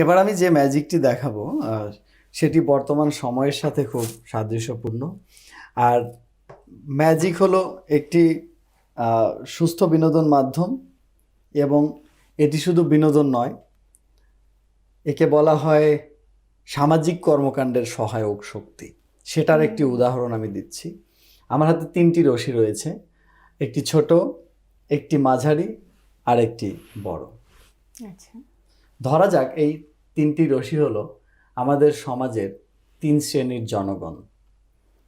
এবার আমি যে ম্যাজিকটি দেখাবো সেটি বর্তমান সময়ের সাথে খুব সাদৃশ্যপূর্ণ। আর ম্যাজিক হলো একটি সুস্থ বিনোদন মাধ্যম এবং এটি শুধু বিনোদন নয় একে বলা হয় সামাজিক কর্মকাণ্ডের সহায়ক শক্তি। সেটার একটি উদাহরণ আমি দিচ্ছি। আমার হাতে তিনটি রশি রয়েছে একটি ছোট একটি মাঝারি আর একটি বড়। আচ্ছা। ধরা যাক এই তিনটি রশি হলো আমাদের সমাজের তিন শ্রেণির জনগণ।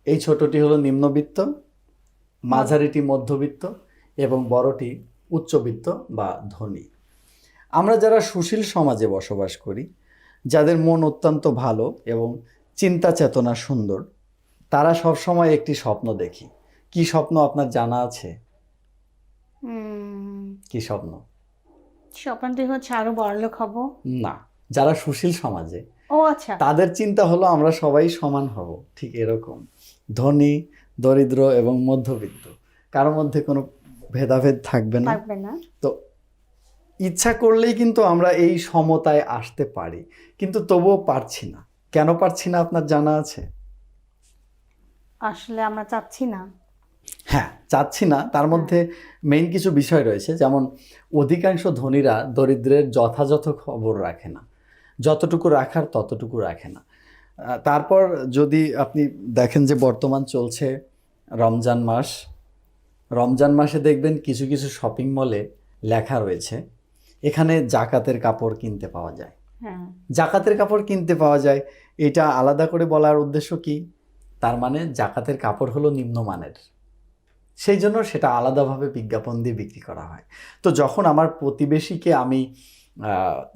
এই ছোটটি হলো নিম্নবিত্ত মাঝারিটি মধ্যবিত্ত এবং বড়টি উচ্চবিত্ত বা ধনী। আমরা যারা সুশীল সমাজে বসবাস করি যাদের মন অত্যন্ত ভালো এবং চিন্তা চেতনা সুন্দর তারা সবসময় একটি স্বপ্ন দেখি। কি স্বপ্ন আপনার জানা আছে? কি স্বপ্ন? স্বপ্নটি হচ্ছে আরও বড়লোক হব? না। যারা সুশীল সমাজে ও আচ্ছা। তাদের চিন্তা হলো আমরা সবাই সমান হব ঠিক এরকম। ধনী দরিদ্র এবং মধ্যবিত্ত কারোর মধ্যে কোনো ভেদাভেদ থাকবে না। থাকবে না। তো ইচ্ছা করলেই কিন্তু আমরা এই সমতায় আসতে পারি কিন্তু তবুও পারছি না। কেন পারছি না আপনার জানা আছে? আসলে আমরা চাচ্ছি না। হ্যাঁ চাচ্ছি না। তার মধ্যে মেইন কিছু বিষয় রয়েছে যেমন অধিকাংশ ধনীরা দরিদ্রের যথাযথ খবর রাখে না। যতটুকু রাখার ততটুকু রাখে না। তারপর যদি আপনি দেখেন যে বর্তমান চলছে রমজান মাস রমজান মাসে দেখবেন কিছু কিছু শপিং মলে লেখা রয়েছে এখানে জাকাতের কাপড় কিনতে পাওয়া যায়। হ্যাঁ। জাকাতের কাপড় কিনতে পাওয়া যায় এটা আলাদা করে বলার উদ্দেশ্য কি? তার মানে জাকাতের কাপড় হলো নিম্নমানের। সেই জন্য সেটা আলাদাভাবে বিজ্ঞাপন দিয়ে বিক্রি করা হয়। তো যখন আমার প্রতিবেশীকে আমি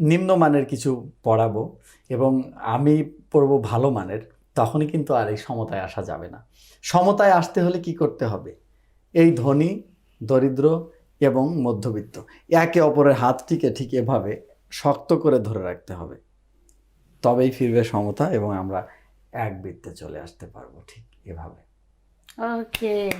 নিম্নমানের কিছু পড়াবো এবং আমি পড়ব ভালো মানের, তখনই কিন্তু আর এই সমতায় আসা যাবে না। সমতায় আসতে হলে কি করতে হবে? এই ধনী, দরিদ্র এবং মধ্যবিত্ত, একে অপরের হাতটিকে ঠিক এভাবে শক্ত করে ধরে রাখতে হবে। তবেই ফিরবে সমতা এবং আমরা এক বৃত্তে চলে আসতে পারব ঠিক এভাবে। ওকে